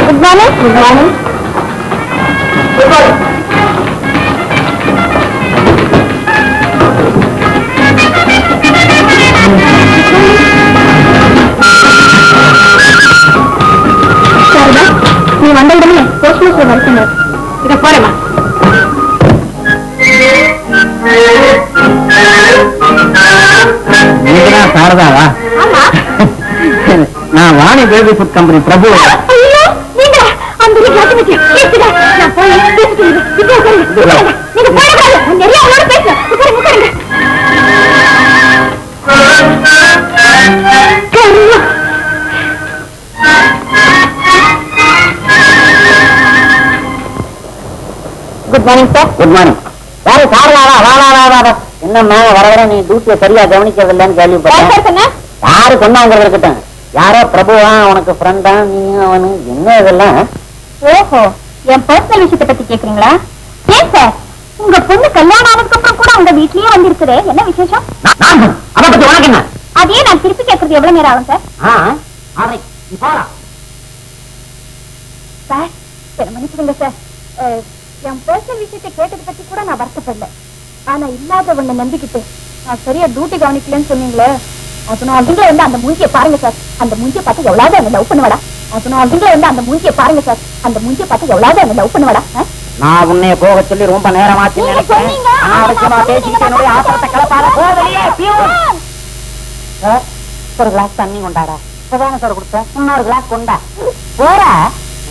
Good morning good morning நீ வந்த உடனே போஸ்ட் மாஸ்டர் வர சொன்னார் இத போறேம்மா சாரதாவா? நான் Vani baby food company Prabhu. Good morning sir good morning யாரு சாரதாவா வா வா வா வா, வா என்னம்மா வர வர நீ டியூட்டியை சரியா கவனிக்கிறது இல்லைன்னு யார் கேள்விப்பட்டேன் சார் சொன்னா? யாரு சொன்னாங்க இருக்கட்டும் யாரோ பிரபுவா உனக்கு ஃப்ரெண்டா நீ அவனு என்ன இதெல்லாம்? ஓஹோ. என் பர்சனல் விஷயத்தை பத்தி கேக்குறீங்களா? ஏன் சார் உங்க பொண்ணு கல்யாணம் ஆனதுக்கு அப்புறம் கூட உங்க வீட்லயே வந்திருக்குது. என்ன விசேஷம்? அதை பத்தி உனக்கு என்ன? அதையே நான் திருப்பி கேக்குறது எவ்வளவு நேரம் ஆகும் சார் அதை சார் என்ன மன்னிச்சிடுங்க சார் என் பர்சனல் விஷயத்தை கேட்டதை பத்தி கூட நான் வருத்தப்படல. ஆனா இல்லாத ஒண்ணு நம்பிக்கிட்டு நான் சரியா டியூட்டி கவனிக்கலன்னு சொன்னீங்களே அப்படிங்களே வந்து அந்த மூஞ்சியை பாருங்க சார் அந்த மூஞ்சியை பார்த்து எவ்வளவு என்ன லவ் பண்ணுவாடா? அப்படிங்களே வந்து அந்த மூஞ்சியை பாருங்க சார் அந்த மூஞ்சியை பார்த்து எவ்வளவு என்ன லவ் பண்ணுவாடா? நான் உன்னைய போக சொல்லி ரொம்ப நேரமாச்சு நினைக்கிறேன். நான் பேசிக்கிட்டு சொன்னீங்க, என்னுடைய நான் ஆத்திரத்தை. சார், சார், ஒரு கிளாஸ் தண்ணி கொண்டாடா. இப்பதானே சார் கொடுத்தேன். இன்னொரு கிளாஸ் கொண்டா.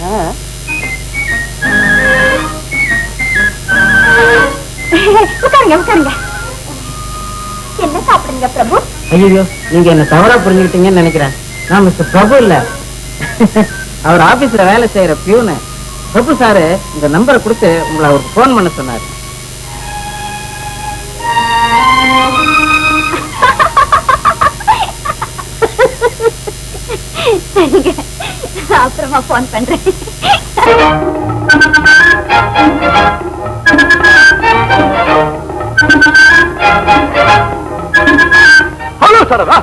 ஆ. உட்காருங்க உட்காருங்க. என்ன சாப்பிடுங்க பிரபு? ஐயோ நீங்க என்ன தவறா புரிஞ்சுக்கிட்டீங்கன்னு நினைக்கிறேன். நான் மிஸ்டர் பிரபு இல்ல. அவர் ஆபீஸ்ல வேலை செய்யற பியூனு. பிரபு சாரு இந்த நம்பரை கொடுத்து உங்களை அவருக்கு போன் பண்ண சொன்னாரு. சரிங்க. அப்புறமா போன் பண்றேன். ஹலோ சரதா.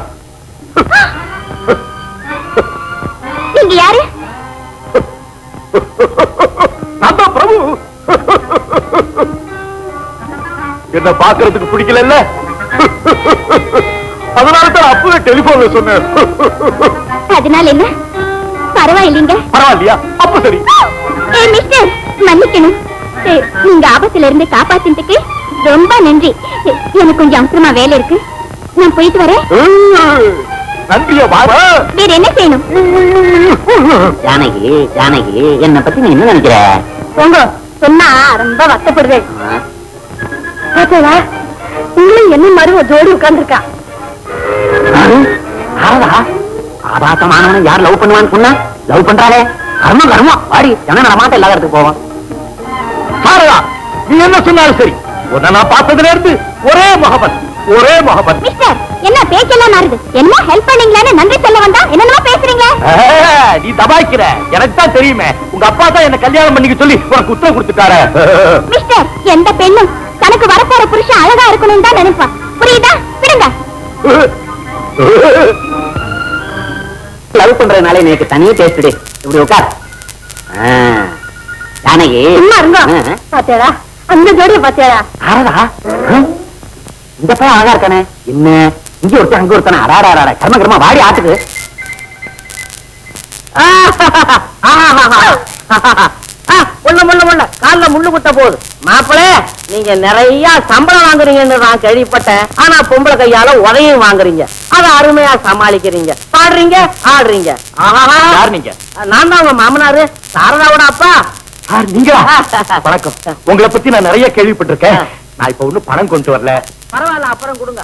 என்ன பாக்குறதுக்கு பிடிக்கல அதனால தான் அப்பவே டெலிபோன்ல சொன்னேன். அதனால என்ன? பரவாயில்லைங்க. பரவாயில்லையா? அப்ப சரி. மிஸ்டர் மன்னிக்கணும். நீங்க ஆபத்துல இருந்து காப்பாத்தினதுக்கு ரொம்ப நன்றி. எனக்கு கொஞ்சம் அவசரமா வேலை இருக்கு. நான் போயிட்டு வரேன். நன்றியா பாபா? வேற என்ன செய்யணும்? ஜானகி ஜானகி என்ன பத்தி நீ என்ன நினைக்கிற? போங்க. சொன்னா ரொம்ப வருத்தப்படுவேன். பாத்தீங்களா உங்களும் என்ன மருவ ஜோடி உட்கார்ந்துருக்கா? ஆபாசமானவனை யார் லவ் பண்ணுவான்னு சொன்னா? லவ் பண்றாளே. கர்மம் கர்மம். வாடி ஜன நடமாட்ட எல்லா இடத்துக்கு போவோம் சாரதா நீ என்ன சொன்னாலும் சரி. உன்னை நான் பார்த்ததுல இருந்து ஒரே முகபத் ஒரே முகபத் மிஸ்டர் என்ன பேச்செல்லாம் மாறுது? என்ன ஹெல்ப் பண்ணீங்களான்னு நன்றி சொல்ல வந்தா என்னென்னமோ பேசுறீங்க ஏய், நீ தபாய்க்கிற. எனக்கு தான் தெரியுமே. உங்க அப்பா தான் என்ன கல்யாணம் பண்ணிக்க சொல்லி உனக்கு உத்தரவு கொடுத்துட்டாரு. மிஸ்டர் எந்த பெண்ணும் வரப்போற புருஷன் அழகா இருக்கணும்னு தான் நினைப்பான். புரியுதா? விடுங்க. லவ் பண்றதுனால எனக்கு தனியே டேஸ்ட் இப்படி உட்கார். ஜானகி. சும்மா இருங்க. பாத்தியாடா? அந்த ஜோடிய பாத்தியாடா? ஆரதா ஆ? இந்த பையன் அழகா இருக்கானே. என்ன? இங்க ஒருத்தன் அங்க ஒருத்தன? அடாடா அடாடா கர்ம கர்ம வாடி ஆட்டுக்கு. ஒண்ணு முள்ள முள்ள கால்ல முள்ளு குத்த போகுது. மாப்பிளே நீங்க நிறைய சம்பளம் வாங்குறீங்கன்னு நான் கேள்விப்பட்டேன். ஆனா பொம்பளை கையால உதவியும் வாங்குறீங்க. அத அருமையா சமாளிக்கிறீங்க. பாடுறீங்க ஆடுறீங்க. நீங்க? நான் தான் உங்க மாமனாரு. சாரதாவோட அப்பா. நீங்களா? வணக்கம். உங்களை பத்தி நான் நிறைய கேள்விப்பட்டிருக்கேன். நான் இப்ப ஒண்ணும் பணம் கொண்டு வரல. பரவாயில்ல அப்புறம் கொடுங்க.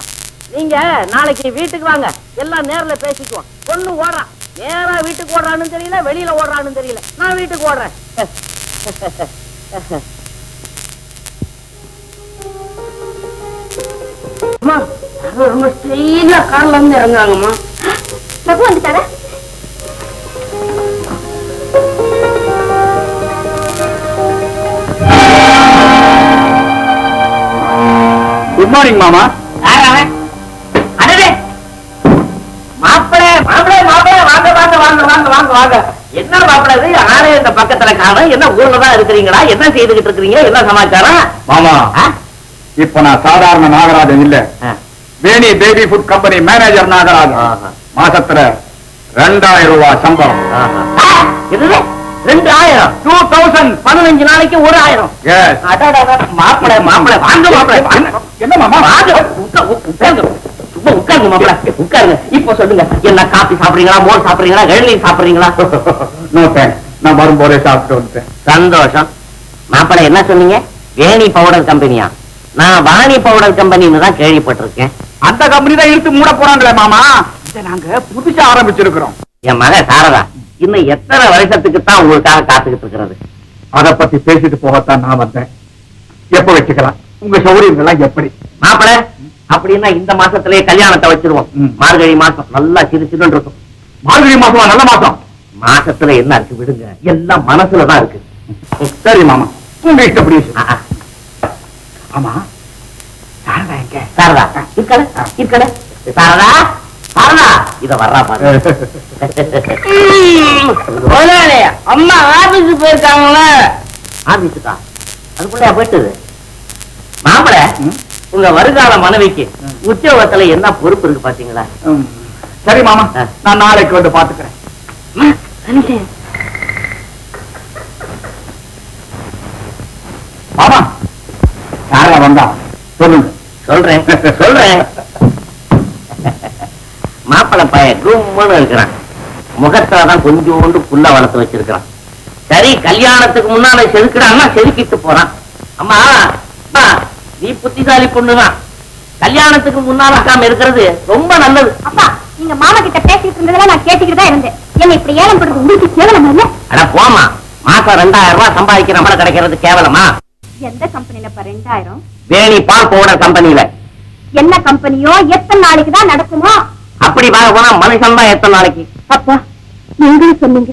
நீங்க நாளைக்கு வீட்டுக்கு வாங்க. எல்லாம் நேர்ல பேசிக்குவோம். பொண்ணு ஓடுறான் நேரா வீட்டுக்கு ஓடுறான்னு தெரியல வெளியில ஓடுறான்னு தெரியல. நான் வீட்டுக்கு ஓடுறேன். ரொம்ப ஸ்டைலா கார்ல இருந்து இறங்குறாங்கம்மா. பிரபு வந்துட்டாரா குட் மார்னிங் மாமா. யார் அவன்? அடடே! மாப்பிளை மாப்பிளை மாப்பிளை வாங்க வாங்க வாங்க வாங்க வாங்க வாங்க. என்ன மாப்பிள்ள இது? ஆளே இந்த பக்கத்துல காணும்? என்ன ஊர்ல தான் இருக்கிறீங்களா? என்ன செய்துகிட்டு இருக்கிறீங்க? என்ன சமாச்சாரம்? மாமா? இப்ப நான் சாதாரண நாகராஜன் இல்ல. Veni baby food company manager Nagarajan ஆஹா. மாசத்துல ரெண்டாயிரம் ரூபாய் சம்பளம். ஆ, என்னது? ரெண்டு ஆயிரம் டூ தௌசண்ட் பதினஞ்சு நாளைக்கு ஒரு ஆயிரம். மாப்பிளை மாப்பிளை வாங்க மாப்பிளை வாங்க. உட்காருங்க. சும்மா உட்காருங்க மாப்பிளை. உட்காருங்க. இப்போ சொல்லுங்க என்ன காபி சாப்பிடுறீங்களா மோர் சாப்பிடுறீங்களா இளநீர் சாப்பிடுறீங்களா? நோ தேங்க்ஸ் நான் வரும்போதே சாப்பிட்டு வந்துட்டேன். சந்தோஷம். மாப்பிளை என்ன சொன்னீங்க? வேணி பவுடர் கம்பெனியா நான் வாணி பவுடர் கம்பெனின்னு தான் கேள்விப்பட்டிருக்கேன். அந்த கம்பெனி தான் இழுத்து மூட போறாங்களே மாமா. இதை நாங்க புதுசா ஆரம்பிச்சிருக்கிறோம். என் மக சாரதா இன்னும் எத்தனை வருஷத்துக்கு தான் உங்களுக்காக காத்துக்கிட்டு இருக்கிறது? அத பத்தி பேசிட்டு போகத்தான் நான் வந்தேன். எப்ப வச்சுக்கலாம்? உங்க சௌகரியங்கள் எல்லாம் எப்படி? மாப்பிளை அப்படின்னா இந்த மாசத்திலேயே கல்யாணத்தை வச்சிருவோம். மார்கழி மாசம் நல்லா சிறு சிறுன்னு இருக்கும். மார்கழி மாசமா நல்ல மாசம்? மாசத்துல என்ன இருக்கு விடுங்க. எல்லாம் மனசுலதான் இருக்கு. சரி மாமா. உங்க இஷ்டப்படி. ஆமா. சாரதா இருக்கல இருக்கல சாரதா சாரதா. இத வர்றா பாரு. அம்மா ஆபீஸ் போயிருக்காங்களா. ஆபீஸுக்கா? அதுக்குள்ளயா போயிட்டது? மாப்பிள ம். உங்க வருங்கால மனைவிக்கு உத்தியோகத்துல என்ன பொறுப்பு இருக்கு பாத்தீங்களா. சரி மாமா. நான் நாளைக்கு வந்து பாத்துக்கிறேன். மாமா சாரதா வந்தா? சொல்லுங்க. சொல்றேன். சொல்றேன். மாப்பிள பையன் கும்முன்னு இருக்கிறான். முகத்துல தான் கொஞ்சோண்டு புல்ல வளர்த்து வச்சிருக்கிறான். சரி கல்யாணத்துக்கு முன்னால செதுக்குறான்னா செதுக்கிட்டு போறான். அம்மா நீ புத்திசாலி பொண்ணுதான். கல்யாணத்துக்கு முன்னால இருக்கிறது ரொம்ப நல்லது. அப்பா நீங்க மாமா கிட்ட பேசிட்டு இருந்ததெல்லாம் நான் கேட்டுக்கிட்டு தான் இருந்தேன். என்ன இப்படி ஏலம் பண்றது உங்களுக்கு கேவலம் இல்ல அட போமா மாசம் ரெண்டாயிரம் ரூபாய் சம்பாதிக்கிற நம்மள கிடைக்கிறது கேவலமா? எந்த கம்பெனிலப்பா ரெண்டாயிரம்? வேணி பால் பவுடர் கம்பெனியில என்ன கம்பெனியோ எத்தனை நாளைக்கு தான் நடக்குமோ? அப்படி பார்க்க போனா மனுஷன் தான் எத்தனை நாளைக்கு? அப்பா நீங்களும் சொன்னீங்க.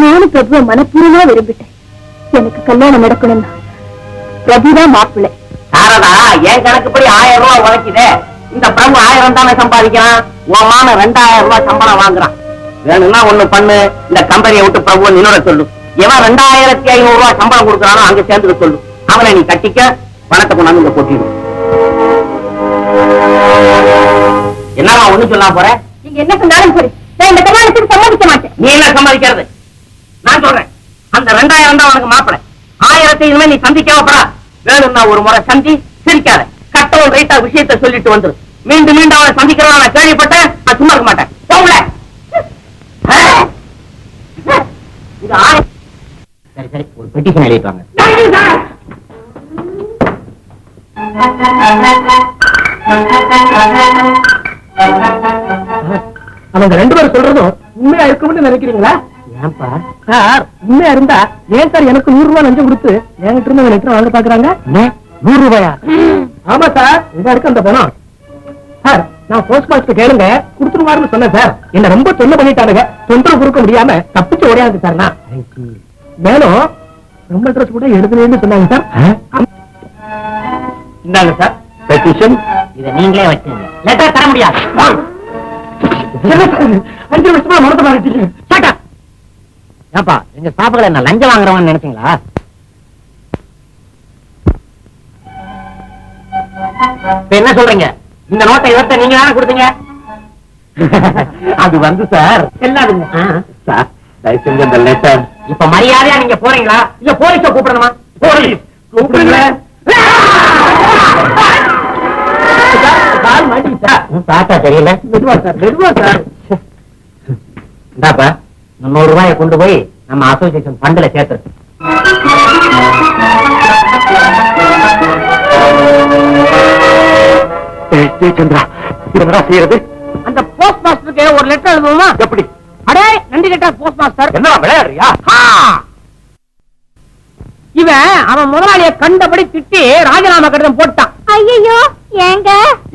நானும் பிரபுவை மனப்பூர்வமா விரும்பிட்டேன். எனக்கு கல்யாணம் நடக்கணும்னா பிரபுதான் மாப்பிள்ளை. சாரதா என் கணக்குப்படி ஆயிரம் ரூபாய் உழைக்குதே. இந்த பிரபு ஆயிரம் தானே சம்பாதிக்கிறான்? உன் மான ரெண்டாயிரம் ரூபாய் சம்பளம் வாங்குறான். வேணும்னா ஒண்ணு பண்ணு. இந்த கம்பெனியை விட்டு பிரபு நின்னோட சொல்லு. எவன் ரெண்டாயிரத்தி ஐநூறு ரூபாய் சம்பளம் கொடுக்கறானோ அங்க சேர்ந்துக்க சொல்லு. அவனை நீ கட்டிக்க பணத்தை கொண்டாந்து இங்க கொட்டிடு என்னவா ஒண்ணு சொல்லாம போற? நீங்க என்ன சொன்னாலும் சரி. நான் இந்த கல்யாணத்துக்கு சம்மதிக்க மாட்டேன். நீ என்ன சம்பாதிக்கிறது நான் சொல்றேன். அந்த ரெண்டாயிரம் தான் உனக்கு மாப்பிள. ஆயிரத்தை இனிமே நீ சந்திக்காம போறா வேணும்னா ஒரு முறை சந்தி சிரிக்காத. கட்டவும் ரைட்டா விஷயத்தை சொல்லிட்டு வந்துரு. மீண்டும் மீண்டும் அவனை சந்திக்கிறவன் நான் கேள்விப்பட்டேன். நான் சும்மா இருக்க மாட்டேன். போகல. சரி சரி. ஒரு பெட்டிஷன் எழுதிட்டு வாங்க. அவங்க ரெண்டு பேரும் சொல்றதும் உண்மையா இருக்கும்னு நினைக்கிறீங்களா? ஏன்பா? சார் உண்மையா இருந்தா ஏன் சார் எனக்கு நூறு ரூபாய் லஞ்சம் கொடுத்து என்கிட்ட இருந்து லெட்டர் வாங்க பாக்குறாங்க? நூறு ரூபாயா? ஆமா சார் இங்க இருக்கு அந்த பணம். சார் நான் போஸ்ட் மாஸ்டர் கேளுங்க. கொடுத்துருவாருன்னு சொன்னேன் சார். என்ன ரொம்ப தொல்லை பண்ணிட்டானுங்க. தொந்தரவு கொடுக்க முடியாம தப்பிச்சு ஓடியாது சார் நான் மேலும் ரொம்ப ட்ரெஸ் கூட எழுதுனேன்னு சொன்னாங்க சார். இந்தாங்க சார். பெட்டிஷன் இதை நீங்களே வச்சுங்க. லெட்டர் தர முடியாது. அஞ்சு வருஷமா மாறிட்டீங்க சாட்டா ஏப்பா எங்க ஸ்டாஃப்களை என்ன லஞ்சம் வாங்குறவன்னு நினைச்சீங்களா? என்ன சொல்றீங்க? இந்த நோட்டை இவர்த்த நீங்க தானே கொடுத்தீங்க? அது வந்து சார். எல்லாருங்க. சார் தயவு செஞ்சு லெட்டர் இப்ப மரியாதையா நீங்க போறீங்களா? இல்ல போலீஸ கூப்பிடணுமா? போலீஸ் கூப்பிடுங்களேன் பார்த்தா தெரியல? மெதுவா சார் மெதுவா சார். இந்தாப்பா முன்னூறு ரூபாயை கொண்டு போய் நம்ம அசோசியேஷன் ஃபண்ட்ல சேர்த்து சந்திரா என்னடா செய்யறது? அந்த போஸ்ட் மாஸ்டருக்கு ஒரு லெட்டர் எழுதுவோமா எப்படி? அடே நன்றி லெட்டர் போஸ்ட் மாஸ்டர் என்ன விளையாடுறியா இவன் அவன் முதலாளிய கண்டபடி திட்டி ராஜினாமா கடிதம் போட்டான். ஐயோ ஏங்க?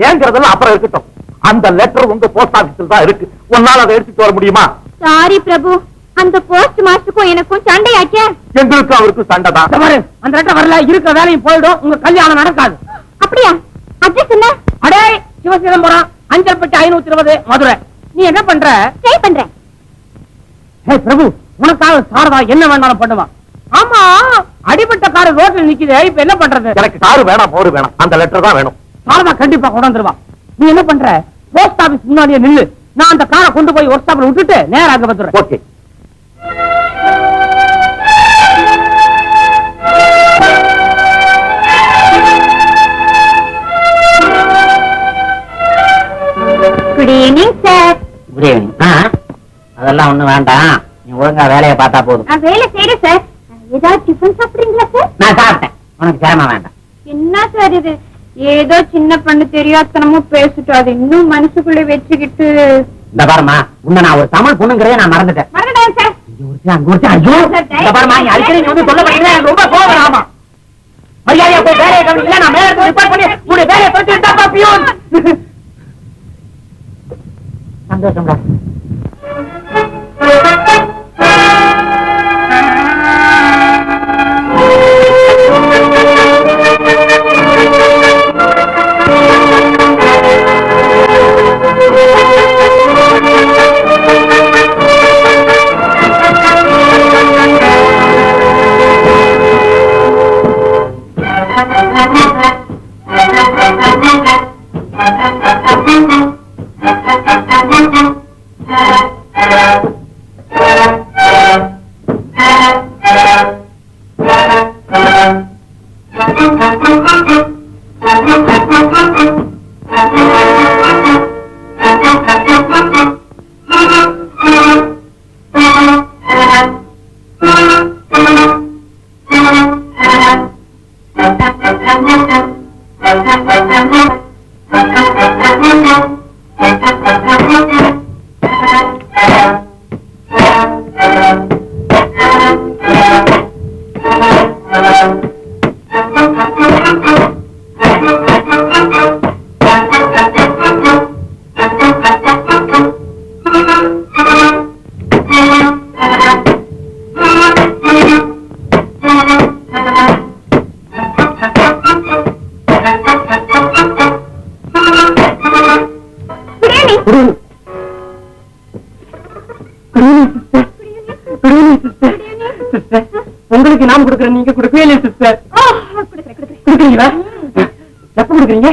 ஏங்கிறதெல்லாம் அப்புறம் இருக்கட்டும். அந்த லெட்டர் உங்க போஸ்ட் ஆபீஸ்ல தான் இருக்கு. உன்னால அதை எடுத்துட்டு வர முடியுமா? சாரி பிரபு. அந்த போஸ்ட் மாஸ்டருக்கும் எனக்கும் சண்டையாச்சே. எங்களுக்கும் அவருக்கும் சண்டை தான். பாரு, அந்த லெட்டர் வரல இருக்கிற வேலையும் போயிடும் உங்க கல்யாணம் நடக்காது. அப்படியா? அட்ரஸ் என்ன? அடே சிவசிதம்பரம் அஞ்சல்பட்டி ஐநூத்தி இருபது மதுரை. நீ என்ன பண்ற? ட்ரை பண்றேன். ஹே பிரபு உனக்காக சாரதா என்ன வேணாலும் பண்ணுவா. ஆமா. அடிபட்ட காரு ரோட்ல நிக்குது இப்ப என்ன பண்றது? எனக்கு காரு வேணாம் போரு வேணாம். அந்த லெட்டர் தான் வேணும். சாரதா கண்டிப்பா கொண்டு நீ என்ன பண்ற? போஸ்ட் ஆபீஸ் முன்னாடியே நில்லு. நான் அந்த காரை கொண்டு போய் ஒர்க் ஷாப்ல விட்டுட்டு நேரா அங்க வந்துடுறேன். Okay good evening sir good evening அதெல்லாம் ஒண்ணும் வேண்டாம். நீ ஒழுங்கா வேலையை பார்த்தா போதும். நான் வேலை செய்யறேன் சார் ஏதாவது டிஃபன் சாப்பிடுறீங்களா சார் நான் சாப்பிட்டேன். உனக்கு சிரமம் வேண்டாம். என்ன சார் இது? ஏதோ சின்ன பண்ணு தெரியாதனமோ பேசிட்டோம் அது இன்னும் மனசுக்குள்ள வச்சுக்கிட்டு. இந்த பாருமா உன்னை நான் ஒரு தமிழ் பொண்ணுங்கிறதே நான் மறந்துட்டேன். சார் மரியாதையா போய் வேலையை கவனிக்கல நான் மேல இருந்து ரிப்போர்ட் பண்ணி உன்னுடைய வேலையை தொட்டு இருந்தா சந்தோஷம்டா. பிரியாணி உங்களுக்கு நாம் கொடுக்குறேன் நீங்க கொடுக்கவே இல்லையா சிஸ்டர். கொடுக்குறீங்களா? எப்ப கொடுக்குறீங்க?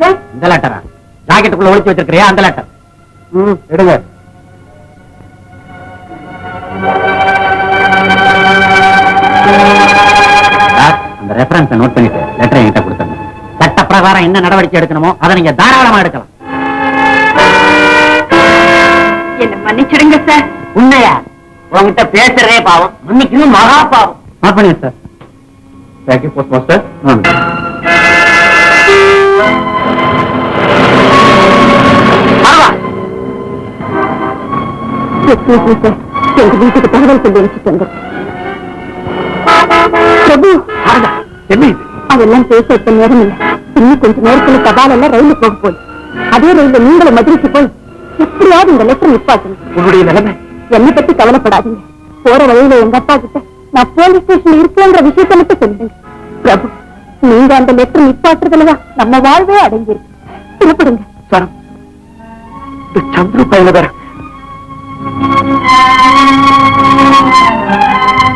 சார் இந்த லெட்டரா ஜாக்கெட்டுக்குள்ள ஒளிச்சு வச்சிருக்கிறியா? அந்த லெட்டர் ம் எடுங்க. அந்த ரெஃபரன்ஸை நோட் பண்ணிட்டு லெட்டரை என்கிட்ட கொடுத்துருங்க. சட்ட பிரகாரம் என்ன நடவடிக்கை எடுக்கணுமோ அதை நீங்க தாராளமா எடுக்கலாம். என்ன மன்னிச்சிடுங்க சார். உண்மையா? உங்ககிட்ட பேசுறதே பாவம். மன்னிக்கணும் மகா பாவம். நோட் பண்ணுங்க சார். தேங்க்யூ போஸ்ட் மாஸ்டர் எங்க வீட்டுக்கு தகவல் சொல்லி வச்சுட்டு பிரபு என்ன இது? அதெல்லாம் பேச இப்ப நேரம் இல்ல. இன்னும் கொஞ்ச நேரத்துல தபால் எல்லாம் ரயிலு போக போகுது. அதே ரயில்ல நீங்களும் மதுரைக்கு போய் எப்படியாவது இந்த லெட்டர் நிப்பாட்டுங்க உன்னுடைய நிலைமை? என்னை பத்தி கவலைப்படாதீங்க. போற வழியில எங்க அப்பா கிட்ட நான் போலீஸ் ஸ்டேஷன்ல இருக்கேங்கிற விஷயத்தை மட்டும் சொல்லுங்க. பிரபு நீங்க அந்த லெட்டர் நிப்பாட்டுறதுலதான் நம்ம வாழ்வே அடங்கியிருக்கு. புறப்படுங்க சரம் சந்துரு Thank you.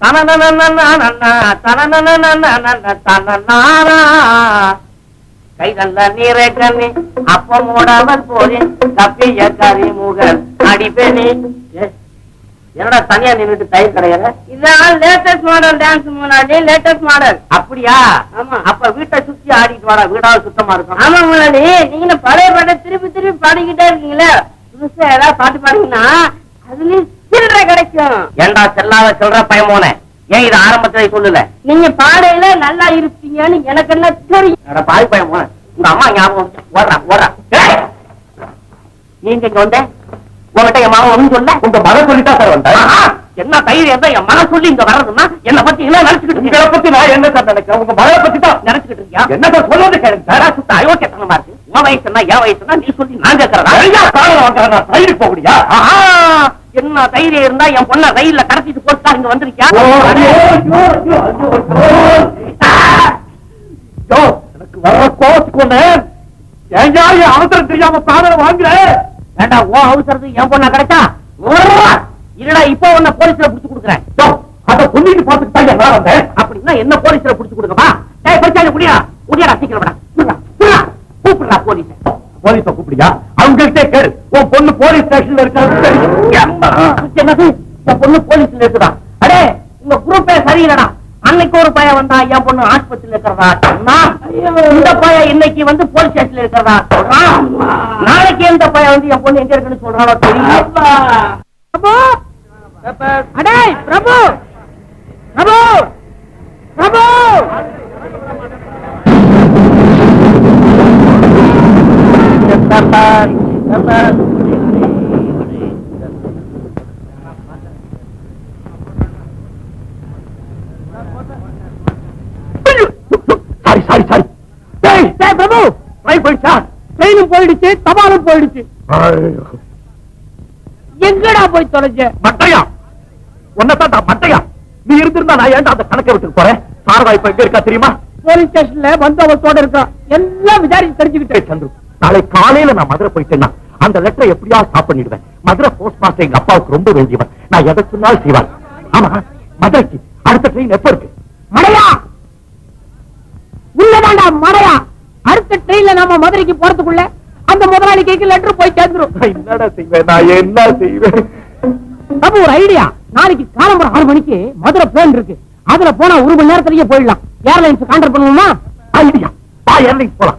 தனனனனனனன தனனனனனனன தனனானா கை நல்ல நீரை கண்ணி அப்ப மூடாமல் போறேன் தப்பிய கரிமுகன் அடிப்பேனே என்னடா தனியா நின்னுட்டு தயிர் கடையிற இதான் லேட்டஸ்ட் மாடல் டான்ஸ் முன்னாடி லேட்டஸ்ட் மாடல் அப்படியா? ஆமா. அப்ப வீட்டை சுத்தி ஆடிட்டு வாடா வீடாவது சுத்தமா இருக்கும் ஆமா முன்னாடி நீங்க பழைய பாட்டை திருப்பி திருப்பி பாடிக்கிட்டே இருக்கீங்களே. புதுசா ஏதாவது பாட்டு பாடுங்கன்னா அதுலயும் சில்லறை கிடைக்கும். ஏண்டா செல்லாத சொல்ற பயமோனே? ஏன் இது ஆரம்பத்துல சொல்லல? நீங்க பாடையில நல்லா இருப்பீங்கன்னு எனக்கு என்ன தெரியும்? அட பாவி பயமோனே. உங்க அம்மா ஞாபகம். ஓடுறா ஓடுறா! நீங்க இங்க வந்த. உங்ககிட்ட என் மகன் ஒண்ணும் சொல்ல உங்க மகன் சொல்லிட்டா சார் வந்தேன் ஆஹா, என்ன தைரியம் இருந்தா என் மகன் சொல்லி இங்க வர்றதுன்னா என்ன பத்தி என்ன நினைச்சுக்கிட்டு உங்களை இருக்கீங்க? பத்தி நான் என்ன சார் நினைக்கிறேன்? உங்க மகனை பத்தி தான் நினைச்சுக்கிட்டு இருக்கியா? என்ன சார் சொல்றது கேளுங்க. சார் சுத்த அயோக்கியத்தனமா இருக்கு. உன் வயசுனா என் வயசுனா நீ சொல்லி நான் கேட்கறதா நிறைய காரணம் வாங்குறேன் என்ன தைரியம் இருந்தா என் பொண்ண ரயில்ல கடத்திட்டு போட்டா இங்க வந்திருக்கியா? எனக்கு வர்ற கோவத்துக்கு ஒண்ணு அவசரம் தெரியாம பிராணம் வாங்குறேன் வேண்டாம் உன் அவசரத்துக்கு என் பொண்ணா கிடைச்சா. இல்லடா இப்போ உன்னை போலீஸ்ல புடிச்சு கொடுக்குறேன். அத சொல்லிட்டு பார்த்துட்டு தான் நான் வந்தேன் அப்படின்னா என்ன போலீஸ்ல புடிச்சு கொடுக்கமா டேய் பச்சாங்க முடியா முடியாடா புடுடா. கூப்பிடுறா போலீஸ். போலீஸ கூப்பிடியா அவங்கள்ட்டே கேடு உன் பொண்ணு போலீஸ் ஸ்டேஷன்ல இருக்கான்னு தெரியும் என்னது என் பொண்ணு போலீஸ்ல இருக்குதா அடே உங்க குரூப்பே சரியில்லடா அன்னைக்கு ஒரு பையன் வந்தா என் பொண்ணு ஆஸ்பத்திரியில இருக்கிறதா சொன்னான் இந்த பையன் இன்னைக்கு வந்து போலீஸ் ஸ்டேஷன்ல இருக்கிறதா சொல்றான்? நாளைக்கு எந்த பையன் வந்து என் பொண்ணு எங்க இருக்குன்னு சொல்றானோ தெரியல பிரபு! அடே Prabhu! Prabhu! Prabhu! Sorry sorry sorry டேய் டேய் பிரபு ட்ரை போயிடுச்சா ட்ரெயினும் போயிடுச்சு தபாலும் போயிடுச்சு. எங்கடா போய் தொலைஞ்ச மட்டையா உன்னதான் மட்டையா நீ இருந்திருந்தா நான் ஏன்டா அந்த கணக்கை விட்டு போறேன்? சாரதா இப்ப எங்க இருக்கா தெரியுமா? போலீஸ் ஸ்டேஷன்ல பந்தோபஸ்தோட இருக்கான் எல்லாம் விசாரிச்சு தெரிஞ்சுக்கிட்டேன். சந்துரு நாளை காலையில நான் மதுரை போயிட்டேன்னா அந்த லெட்டரை எப்படியா ஸ்டாப் பண்ணிடுவேன். மதுரை போஸ்ட் மாஸ்டர் எங்க அப்பாவுக்கு ரொம்ப வேண்டியவன். நான் எதை சொன்னாலும் செய்வார் ஆமா மதுரைக்கு அடுத்த ட்ரெயின் எப்ப இருக்கு? மடையா? உள்ளதாண்டா மடையா? அடுத்த ட்ரெயின்ல நாம மதுரைக்கு போறதுக்குள்ள அந்த முதலாளி கைக்கு லெட்டர் போய் சேர்ந்துரும். என்னடா செய்வேன்? நான் என்ன செய்வேன்? பிரபு ஒரு ஐடியா நாளைக்கு காலம்பரம் ஆறு மணிக்கு மதுரை பிளேன் இருக்கு. அதுல போனா ஒரு மணி நேரத்திலேயே போயிடலாம். ஏர்லைன்ஸ் கான்டாக்ட் பண்ணுவோமா ஐடியா ஏர்லைன்ஸ் போலாம்.